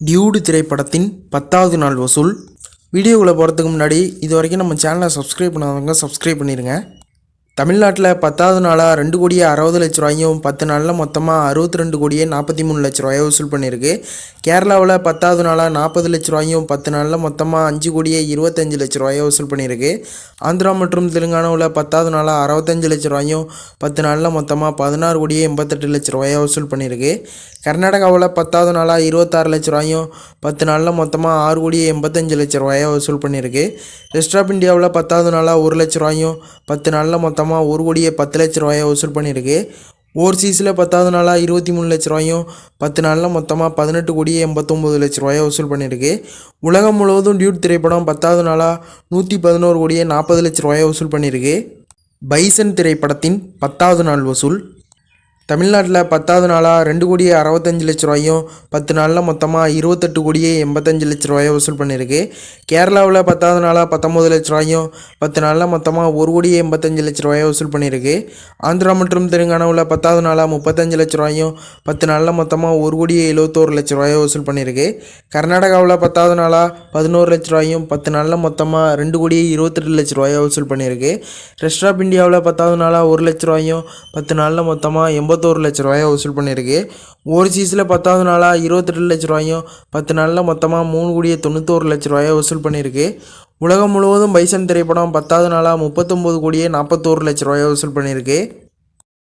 Dude திரைப்படத்தின் பத்தாவது நாள் வசூல். வீடியோக்குள்ளே போகிறதுக்கு முன்னாடி இது வரைக்கும் நம்ம சேனலை சப்ஸ்கிரைப் பண்ணாதவங்க சப்ஸ்கிரைப் பண்ணிடுங்க தமிழ்நாட்டில் பத்தாவது நாளாக ரெண்டு கோடியே அறுபது லட்ச ரூபாயும் பத்து நாளில் மொத்தமாக அறுபத்தி ரெண்டு கோடியே நாற்பத்தி மூணு லட்ச ரூபாயை வசூல் பண்ணியிருக்கு. கேரளாவில் பத்தாவது நாளாக நாற்பது லட்ச ரூபாயும் பத்து நாளில் மொத்தமாக அஞ்சு கோடியே இருபத்தஞ்சு லட்ச ரூபாயை வசூல் பண்ணியிருக்கு. ஆந்திரா மற்றும் தெலுங்கானாவில் பத்தாவது நாளாக அறுபத்தஞ்சு லட்ச ரூபாயும் பத்து நாளில் மொத்தமாக பதினாறு கோடியே எண்பத்தெட்டு லட்ச ரூபாயை வசூல் பண்ணியிருக்கு. கர்நாடகாவில் பத்தாவது நாளாக இருபத்தாறு லட்ச ரூபாயும் பத்து நாளில் மொத்தமாக ஆறு கோடியே எண்பத்தஞ்சு லட்ச ரூபாயை வசூல் பண்ணியிருக்கு. ரெஸ்ட் ஆஃப் இந்தியாவில் பத்தாவது நாளாக ஒரு லட்ச ரூபாயும் பத்து நாளில் மொத்தமாக ஒரு கோடியே பத்து லட்ச ரூபாயை வசூல் பண்ணியிருக்கு. ஓவர்சீஸில் பத்தாவது நாளாக இருபத்தி மூணு லட்ச ரூபாயும் பத்து நாளில் மொத்தமாக பதினெட்டு கோடியே எண்பத்தொம்போது லட்ச ரூபாயை வசூல் பண்ணியிருக்கு. உலகம் முழுவதும் டியூட் திரைப்படம் பத்தாவது நாளாக நூற்றி பதினோரு கோடியே நாற்பது லட்ச ரூபாயை வசூல் பண்ணியிருக்கு. பைசன் திரைப்படத்தின் பத்தாவது நாள் வசூல். தமிழ்நாட்டில் பத்தாவது நாளாக ரெண்டு கோடியே அறுபத்தஞ்சு லட்ச ரூபாயும் பத்து நாளில் மொத்தமாக இருபத்தெட்டு கோடியே எண்பத்தஞ்சு லட்ச ரூபாயும் வசூல் பண்ணியிருக்கு. கேரளாவில் பத்தாவது நாளாக பத்தொம்பது லட்ச ரூபாயும் பத்து நாளில் மொத்தமாக ஒரு கோடியே எண்பத்தஞ்சு லட்ச ரூபாயும் வசூல் பண்ணியிருக்கு. ஆந்திரா மற்றும் தெலுங்கானாவில் பத்தாவது நாளாக முப்பத்தஞ்சு லட்ச ரூபாயும் பத்து நாளில் மொத்தமாக ஒரு கோடியே எழுபத்தோரு லட்ச ரூபாயும் வசூல் பண்ணியிருக்கு. கர்நாடகாவில் பத்தாவது நாளாக பதினோரு லட்ச ரூபாயும் பத்து நாளில் மொத்தமாக ரெண்டு கோடியே இருபத்தெட்டு லட்ச ரூபாயும் வசூல் பண்ணியிருக்கு. ரெஸ்ட் ஆஃப் இந்தியாவில் பத்தாவது நாளாக ஒரு லட்ச ரூபாயும் பத்து நாளில் மொத்தமாக ஐம்பத்தோரு லட்ச ரூபாயை வசூல் பண்ணியிருக்கு. சீஸில் பத்தாவது நாளாக இருபத்தெட்டு லட்ச ரூபாயும் பத்து நாளில் மொத்தமாக மூணு கோடியே தொண்ணூத்தோரு லட்ச ரூபாயை வசூல் பண்ணியிருக்கு. உலகம் முழுவதும் பைசன் திரைப்படம் பத்தாவது நாளாக முப்பத்தொம்போது கோடியே நாற்பத்தோரு லட்ச ரூபாயை வசூல் பண்ணியிருக்கு.